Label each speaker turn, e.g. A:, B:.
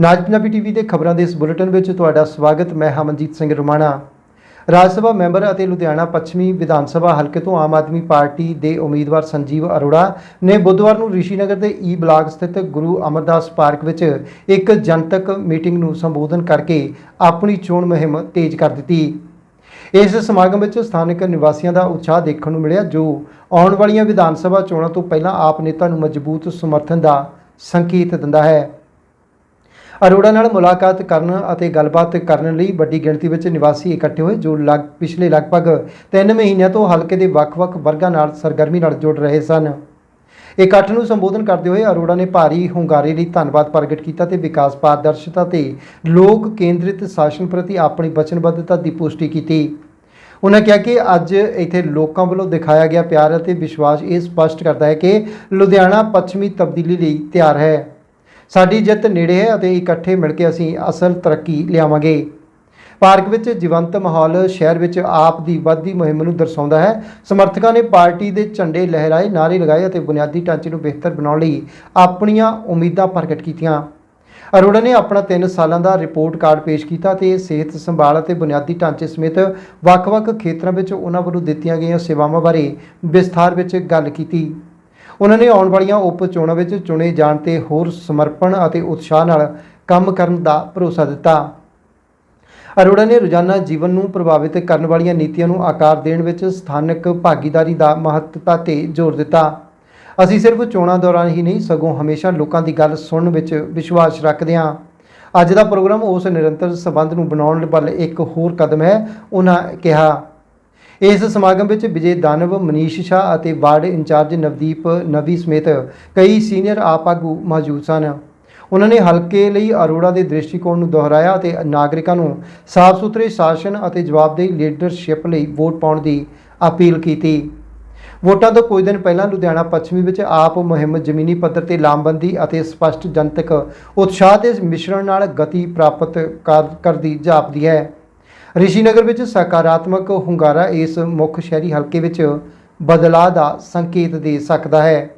A: ਨਾਜ Punjabi TV ਦੇ ਖਬਰਾਂ ਦੇ ਇਸ ਬੁਲੇਟਿਨ ਵਿੱਚ ਤੁਹਾਡਾ ਸਵਾਗਤ, ਮੈਂ ਹਮਨਜੀਤ ਸਿੰਘ ਰੁਮਾਣਾ। ਰਾਜ ਸਭਾ ਮੈਂਬਰ ਅਤੇ ਲੁਧਿਆਣਾ ਪੱਛਮੀ ਵਿਧਾਨ ਸਭਾ ਹਲਕੇ ਤੋਂ ਆਮ ਆਦਮੀ ਪਾਰਟੀ ਦੇ ਉਮੀਦਵਾਰ ਸੰਜੀਵ ਅਰੋੜਾ ਨੇ ਬੁੱਧਵਾਰ ਨੂੰ ਰਿਸ਼ੀਨਗਰ ਦੇ ਈ ਬਲਾਕ ਸਥਿਤ ਗੁਰੂ ਅਮਰਦਾਸ ਪਾਰਕ ਵਿੱਚ ਇੱਕ ਜਨਤਕ ਮੀਟਿੰਗ ਨੂੰ ਸੰਬੋਧਨ ਕਰਕੇ ਆਪਣੀ ਚੋਣ ਮੁਹਿੰਮ ਤੇਜ਼ ਕਰ ਦਿੱਤੀ। ਇਸ ਸਮਾਗਮ ਵਿੱਚ ਸਥਾਨਕ ਨਿਵਾਸੀਆਂ ਦਾ ਉਤਸ਼ਾਹ ਦੇਖਣ ਨੂੰ ਮਿਲਿਆ, ਜੋ ਆਉਣ ਵਾਲੀਆਂ ਵਿਧਾਨ ਸਭਾ ਚੋਣਾਂ ਤੋਂ ਪਹਿਲਾਂ ਆਪ ਨੇਤਾ ਨੂੰ ਮਜ਼ਬੂਤ ਸਮਰਥਨ ਦਾ ਸੰਕੇਤ ਦਿੰਦਾ ਹੈ। ਅਰੋੜਾ ਨਾਲ ਮੁਲਾਕਾਤ ਕਰਨ ਅਤੇ ਗੱਲਬਾਤ ਕਰਨ ਲਈ ਵੱਡੀ ਗਿਣਤੀ ਵਿੱਚ ਨਿਵਾਸੀ ਇਕੱਠੇ ਹੋਏ, ਜੋ ਲਗ, ਪਿਛਲੇ ਲਗਭਗ 3 ਮਹੀਨਿਆਂ ਤੋਂ ਹਲਕੇ ਦੇ ਵੱਖ-ਵੱਖ ਵਰਗਾਂ ਨਾਲ ਸਰਗਰਮੀ ਨਾਲ ਜੁੜ ਰਹੇ ਸਨ। ਇਕੱਠ ਨੂੰ ਸੰਬੋਧਨ ਕਰਦੇ ਹੋਏ ਅਰੋੜਾ ਨੇ ਭਾਰੀ ਹੁੰਗਾਰੇ ਲਈ ਧੰਨਵਾਦ ਪ੍ਰਗਟ ਕੀਤਾ ਤੇ ਵਿਕਾਸ ਪਾਰਦਰਸ਼ਤਾ ਤੇ ਲੋਕ ਕੇਂਦਰਿਤ ਸ਼ਾਸਨ ਪ੍ਰਤੀ ਆਪਣੀ ਵਚਨਬੱਧਤਾ ਦੀ ਪੁਸ਼ਟੀ ਕੀਤੀ। ਉਹਨਾਂ ਕਿਹਾ ਕਿ ਅੱਜ ਇੱਥੇ ਲੋਕਾਂ ਵੱਲੋਂ ਦਿਖਾਇਆ ਗਿਆ ਪਿਆਰ ਅਤੇ ਵਿਸ਼ਵਾਸ ਇਹ ਸਪਸ਼ਟ ਕਰਦਾ ਹੈ ਕਿ ਲੁਧਿਆਣਾ ਪੱਛਮੀ ਤਬਦੀਲੀ ਲਈ ਤਿਆਰ ਹੈ। ਸਾਡੀ ਜਿੱਤ ਨੇੜੇ ਹੈ ਅਤੇ ਇਕੱਠੇ ਮਿਲ ਕੇ ਅਸੀਂ ਅਸਲ ਤਰੱਕੀ ਲਿਆਵਾਂਗੇ। ਪਾਰਕ ਵਿੱਚ ਜੀਵੰਤ ਮਾਹੌਲ ਸ਼ਹਿਰ ਵਿੱਚ ਆਪ ਦੀ ਵੱਧਦੀ ਮੁਹਿੰਮ ਨੂੰ ਦਰਸਾਉਂਦਾ ਹੈ। ਸਮਰਥਕਾਂ ਨੇ ਪਾਰਟੀ ਦੇ ਝੰਡੇ ਲਹਿਰਾਏ, ਨਾਅਰੇ ਲਗਾਏ ਅਤੇ ਬੁਨਿਆਦੀ ਢਾਂਚੇ ਨੂੰ ਬਿਹਤਰ ਬਣਾਉਣ ਲਈ ਆਪਣੀਆਂ ਉਮੀਦਾਂ ਪ੍ਰਗਟ ਕੀਤੀਆਂ। ਅਰੋੜਾ ਨੇ ਆਪਣਾ 3 ਸਾਲਾਂ ਦਾ ਰਿਪੋਰਟ ਕਾਰਡ ਪੇਸ਼ ਕੀਤਾ ਤੇ ਸਿਹਤ ਸੰਭਾਲ ਅਤੇ ਬੁਨਿਆਦੀ ਢਾਂਚੇ ਸਮੇਤ ਵੱਖ-ਵੱਖ ਖੇਤਰਾਂ ਵਿੱਚ ਉਹਨਾਂ ਵੱਲੋਂ ਦਿੱਤੀਆਂ ਗਈਆਂ ਸੇਵਾਵਾਂ ਬਾਰੇ ਵਿਸਥਾਰ ਵਿੱਚ ਗੱਲ ਕੀਤੀ। ਉਹਨਾਂ ਨੇ ਆਉਣ ਵਾਲੀਆਂ ਉਪ ਚੋਣਾਂ ਵਿੱਚ ਚੁਣੇ ਜਾਣ ਤੇ ਹੋਰ ਸਮਰਪਣ ਅਤੇ ਉਤਸ਼ਾਹ ਨਾਲ ਕੰਮ ਕਰਨ ਦਾ ਭਰੋਸਾ ਦਿੱਤਾ। ਅਰੋੜਾ ਨੇ ਰੋਜ਼ਾਨਾ ਜੀਵਨ ਨੂੰ ਪ੍ਰਭਾਵਿਤ ਕਰਨ ਵਾਲੀਆਂ ਨੀਤੀਆਂ ਨੂੰ ਆਕਾਰ ਦੇਣ ਵਿੱਚ ਸਥਾਨਕ ਭਾਗੀਦਾਰੀ ਦਾ ਮਹੱਤਤਾ ਤੇ ਜ਼ੋਰ ਦਿੱਤਾ। ਅਸੀਂ ਸਿਰਫ ਚੋਣਾਂ ਦੌਰਾਨ ਹੀ ਨਹੀਂ, ਸਗੋਂ ਹਮੇਸ਼ਾ ਲੋਕਾਂ ਦੀ ਗੱਲ ਸੁਣਨ ਵਿੱਚ ਵਿਸ਼ਵਾਸ ਰੱਖਦੇ ਹਾਂ। ਅੱਜ ਦਾ ਪ੍ਰੋਗਰਾਮ ਉਸ ਨਿਰੰਤਰ ਸਬੰਧ ਨੂੰ ਬਣਾਉਣ ਵੱਲ ਇੱਕ ਹੋਰ ਕਦਮ ਹੈ, ਉਹਨਾਂ ਕਿਹਾ। ਇਸ ਸਮਾਗਮ ਵਿੱਚ ਵਿਜੇ ਦਾਨਵ, ਮਨੀਸ਼ ਸ਼ਾਹ ਅਤੇ ਵਾਰਡ ਇੰਚਾਰਜ ਨਵਦੀਪ ਨਵੀ ਸਮੇਤ ਕਈ ਸੀਨੀਅਰ ਆਪ ਆਗੂ ਮੌਜੂਦ ਸਨ। ਉਹਨਾਂ ਨੇ ਹਲਕੇ ਲਈ ਅਰੋੜਾ ਦੇ ਦ੍ਰਿਸ਼ਟੀਕੋਣ ਨੂੰ ਦੁਹਰਾਇਆ ਅਤੇ ਨਾਗਰਿਕਾਂ ਨੂੰ ਸਾਫ਼ ਸੁਥਰੇ ਸ਼ਾਸਨ ਅਤੇ ਜਵਾਬਦੇਹੀ ਲੀਡਰਸ਼ਿਪ ਲਈ ਵੋਟ ਪਾਉਣ ਦੀ ਅਪੀਲ ਕੀਤੀ। ਵੋਟਾਂ ਤੋਂ ਕੁਝ ਦਿਨ ਪਹਿਲਾਂ ਲੁਧਿਆਣਾ ਪੱਛਮੀ ਵਿੱਚ ਆਪ ਮੁਹਿੰਮ ਜ਼ਮੀਨੀ ਪੱਧਰ ਤੇ ਲਾਮਬੰਦੀ ਅਤੇ ਸਪਸ਼ਟ ਜਨਤਕ ਉਤਸ਼ਾਹ ਦੇ ਮਿਸ਼ਰਣ ਨਾਲ ਗਤੀ ਪ੍ਰਾਪਤ ਕਰ- ਕਰਦੀ ਜਾਪਦੀ ਹੈ। ਰਿਸ਼ੀਨਗਰ ਵਿੱਚ ਸਕਾਰਾਤਮਕ ਹੁੰਗਾਰਾ ਇਸ ਮੁੱਖ ਸ਼ਹਿਰੀ ਹਲਕੇ ਵਿੱਚ ਬਦਲਾਅ ਦਾ ਸੰਕੇਤ ਦੇ ਸਕਦਾ ਹੈ।